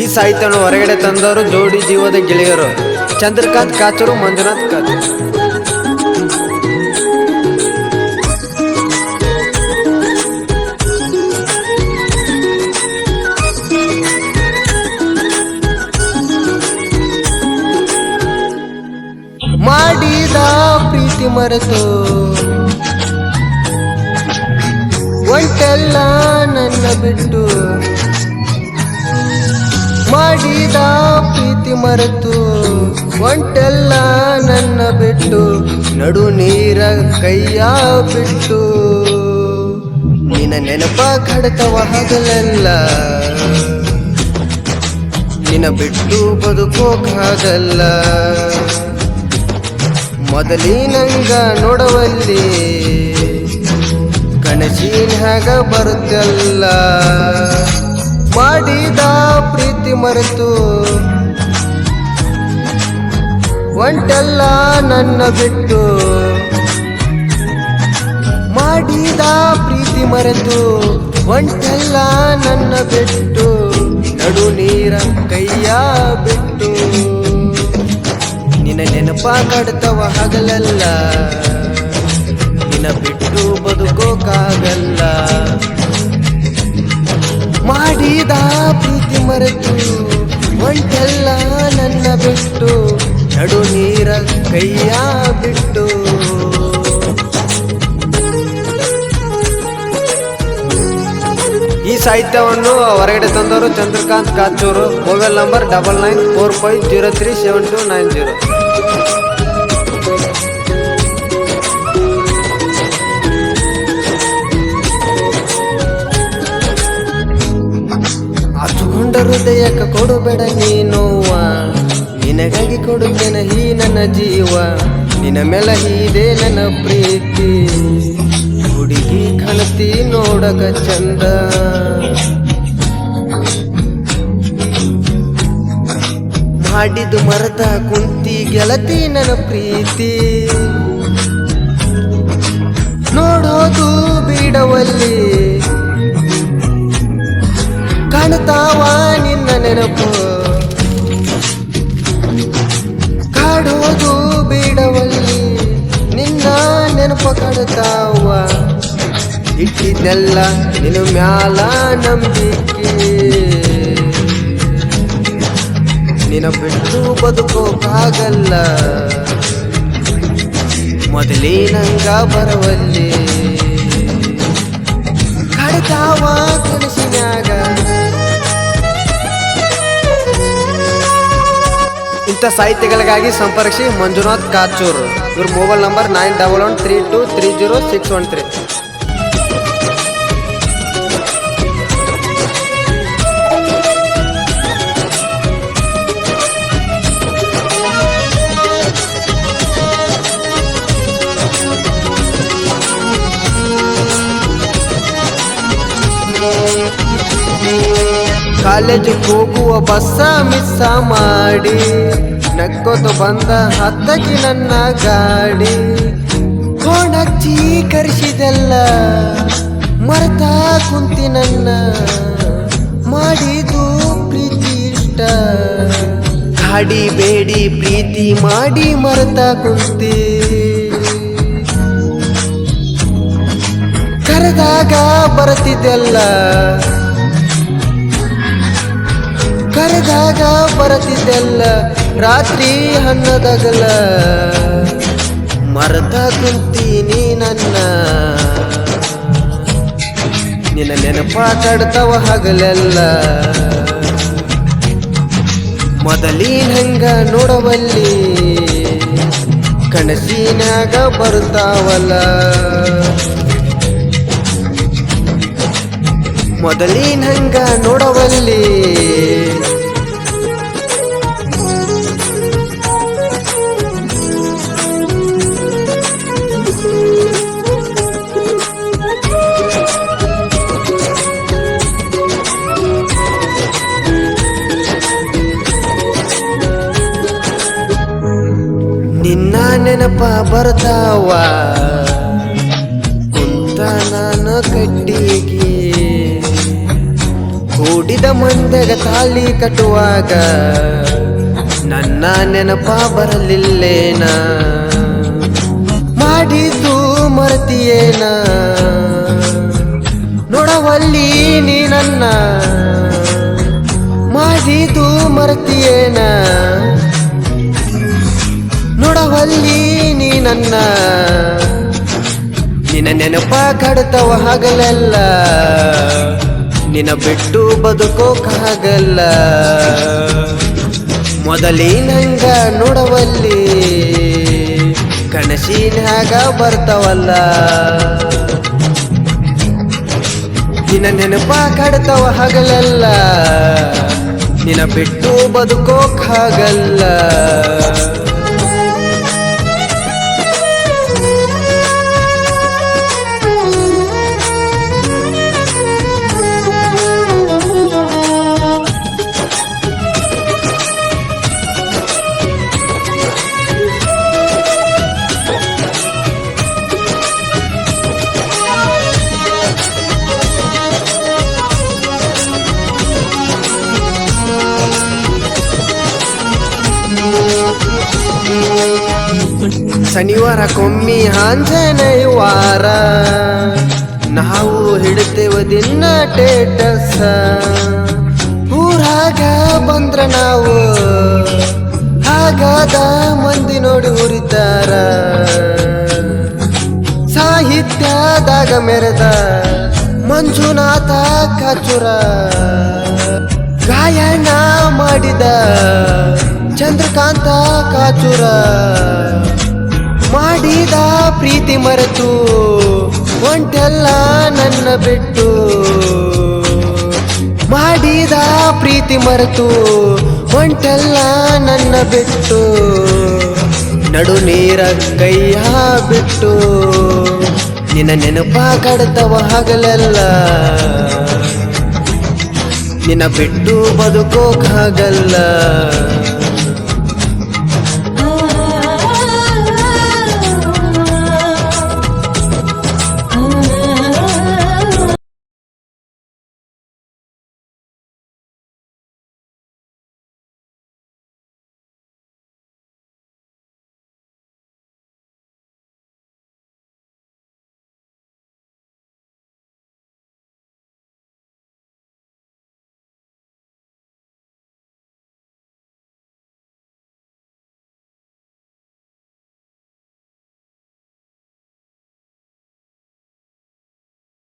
ಈ ಸಾಹಿತ್ಯವನ್ನು ಹೊರಗಡೆ ತಂದವರು ಜೋಡಿ ಜೀವದ ಗೆಳೆಯರು. ಚಂದ್ರಕಾಂತ್ ಕಾಚರು ಮಂಜುನಾಥ್ ಕಾಚರು ಮಾಡಿದ ಪ್ರೀತಿ ಮರೆತು ಒಂಟೆಲ್ಲ ನನ್ನ ಬಿಟ್ಟು ಮಾಡಿದ ಪ್ರೀತಿ ಮರೆತು, ಒಂಟೆಲ್ಲ ನನ್ನ ಬಿಟ್ಟು, ನಡು ನೀರ ಕೈಯ ಬಿಟ್ಟು. ನಿನ್ನ ನೆನಪ ಕಡತವ ಹಗಲೆಲ್ಲ. ನಿನ್ನ ಬಿಟ್ಟು ಬದುಕೋಕಾಗಲ್ಲ. ಮೊದಲಿನಂಗ ನೋಡವಲ್ಲಿ ಕನಸಿನ್ಯಾಗ ಬರುತ್ತಲ್ಲ. ಮಾಡಿದ ಪ್ರೀತಿ ಮರೆತು ಒಂಟೆಲ್ಲ ನನ್ನ ಬಿಟ್ಟು ಮಾಡಿದ ಪ್ರೀತಿ ಮರೆತು ಒಂಟೆಲ್ಲ ನನ್ನ ಬಿಟ್ಟು ನಡು ನೀರ ಕೈಯ ಬಿಟ್ಟು. ನಿನ್ನ ನೆನಪ ಕಡ್ತವ ಹಗಲಲ್ಲ. ನಿನ್ನ ಬಿಟ್ಟು ಬದುಕೋಕಾಗಲ್ಲ. ಮಾಡಿದ ಪ್ರೀತಿ ಮರೆತು ಒಂಟೆಲ್ಲ ನನ್ನ ಬಿಟ್ಟು ನಡು ನೀರ ಕೈಯ ಬಿಟ್ಟು. ಈ ಸಾಹಿತ್ಯವನ್ನು ಹೊರಗಡೆ ತಂದವರು Chandrakant Kachur mobile number double nine four five zero three seven two nine zero. ಹೃದಯಕ್ಕ ಕೊಡಬೇಡ ನೀನುವ ನಿನಗಾಗಿ ಕೊಡುತ್ತೇನೆ ಈ ನನ್ನ ಜೀವ. ನಿನ ಮೇಲೆ ಇದೆ ನನ್ನ ಪ್ರೀತಿ. ಹುಡುಗಿ ಕಣತಿ ನೋಡಕ ಚಂದ. ಮಾಡಿದು ಮರತ ಕುಂತಿ ಗೆಳತಿ ನನ್ನ ಪ್ರೀತಿ. ನೋಡೋದು ಬೀಡವಲ್ಲಿ. ನಿನ್ನ ನೆನಪು ಕಾಡೋದು ಬಿಡವಲ್ಲಿ ನಿನ್ನ ನೆನಪು ಕಾಡುತ್ತಾವ ಇಟ್ಟಿದ್ದೆಲ್ಲ ನಿನ್ನ ಮ್ಯಾಲ ನಂಬಿಕೆ. ನಿನ್ನ ಬಿಟ್ಟು ಬದುಕೋಕಾಗಲ್ಲ. ಮೊದಲಿನಂಗ ಬರವಲ್ಲಿ. ಕಡತಾವ ಕನಸಿನ್ಯಾಗ. ಇಂಥ ಸಾಹಿತ್ಯಗಳಿಗಾಗಿ ಸಂಪರ್ಕಿಸಿ ಮಂಜುನಾಥ್ ಕಾಚೂರ್. ಇವ್ರ mobile number nine double one three two three zero six one three ಕಾಲೇಜಿಗೆ ಹೋಗುವ ಬಸ್ಸ ಮಿಸ್ಸ ಮಾಡಿ ನಕ್ಕೋತು ಬಂದ ಹತ್ತಕ್ಕೆ ನನ್ನ ಗಾಡಿ. ಕೋಣಚ್ಚಿ ಕರೆಸಿದೆಲ್ಲ ಮರ್ತಾ ಕುಂತಿ ನನ್ನ ಮಾಡಿದು ಪ್ರೀತಿ ಇಷ್ಟ ಗಾಡಿ ಬೇಡಿ, ಪ್ರೀತಿ ಮಾಡಿ ಮರ್ತಾ ಕುಂತಿ. ಕರೆದಾಗ ಬರುತ್ತಿದ್ದೆಲ್ಲ ಕರೆದಾಗ ಬರತಿದ್ದೆಲ್ಲ ರಾತ್ರಿ ಹನ್ನದಗಲ. ಮರದ ಕುಂತೀನಿ ನನ್ನ. ನಿನ್ನ ನೆನಪ ತಡ್ತವ ಹಗಲೆಲ್ಲ. ಮೊದಲಿನ ಹಂಗ ನೋಡವಲ್ಲಿ ಕನಸಿನಾಗ ಬರ್ತಾವಲ್ಲ ಮೊದಲಿನ ಹಂಗ ನೋಡವಲ್ಲಿ. ನಿನ್ನ ನೆನಪ ಬರ್ತಾವ. ಕುಂತ ನಾನು ಕಟ್ಟಿಗೆ. ಹುಟ್ಟಿದ ಮಂದಗ ತಾಳಿ ಕಟ್ಟುವಾಗ ನನ್ನ ನೆನಪ ಬರಲಿಲ್ಲೇನ? ಮಾಡಿದ್ದು ಮರತಿಯೇನ? ನೋಡವಲ್ಲಿ ನೀ ನನ್ನ. ಮಾಡಿದ್ದು ಮರತಿಯೇನ? ನೋಡವಲ್ಲಿ ನೀ ನನ್ನ. ನಿನ್ನ ನೆನಪ ಕಡತವ ಹಗಲೆಲ್ಲ ನಿನ್ನ ಬಿಟ್ಟು ಬದುಕೋಕಾಗಲ್ಲ. ಮೊದಲಿನಂಗ ನೋಡವಲ್ಲಿ ಕನಸಿನ್ಯಾಗ ಬರ್ತಾವಲ್ಲ. ನಿನ್ನ ನೆನಪ ಕಡತವ ಹಗಲೆಲ್ಲ. ನಿನ್ನ ಬಿಟ್ಟು ಬದುಕೋಕಾಗಲ್ಲ. ಶನಿವಾರ ಕೊಮ್ಮಿ ಆಂಜನೇಯವಾರ. ನಾವು ಹಿಡ್ತೇವ ದಿನ ಟೇಟಸ. ಊರಾಗ ಬಂದ್ರ ನಾವು ಹಾಗಾದ ಮಂದಿ ನೋಡಿ ಉರಿತಾರ. ಸಾಹಿತ್ಯದಾಗ ಮೆರೆದ ಮಂಜುನಾಥ ಕಾಚುರ. ಗಾಯನ ಮಾಡಿದ ಚಂದ್ರಕಾಂತ ಕಾಚುರ. ಮಾಡಿದ ಪ್ರೀತಿ ಮರೆತು ಒಂಟೆಲ್ಲ ನನ್ನ ಬಿಟ್ಟು. ಮಾಡಿದ ಪ್ರೀತಿ ಮರೆತು ಒಂಟೆಲ್ಲ ನನ್ನ ಬಿಟ್ಟು. ನಡು ನೀರ ಕೈಯ ಬಿಟ್ಟು. ನಿನ್ನ ನೆನಪ ಕಡತವ ಹಗಲೆಲ್ಲ. ನಿನ್ನ ಬಿಟ್ಟು ಬದುಕೋಕಾಗಲ್ಲ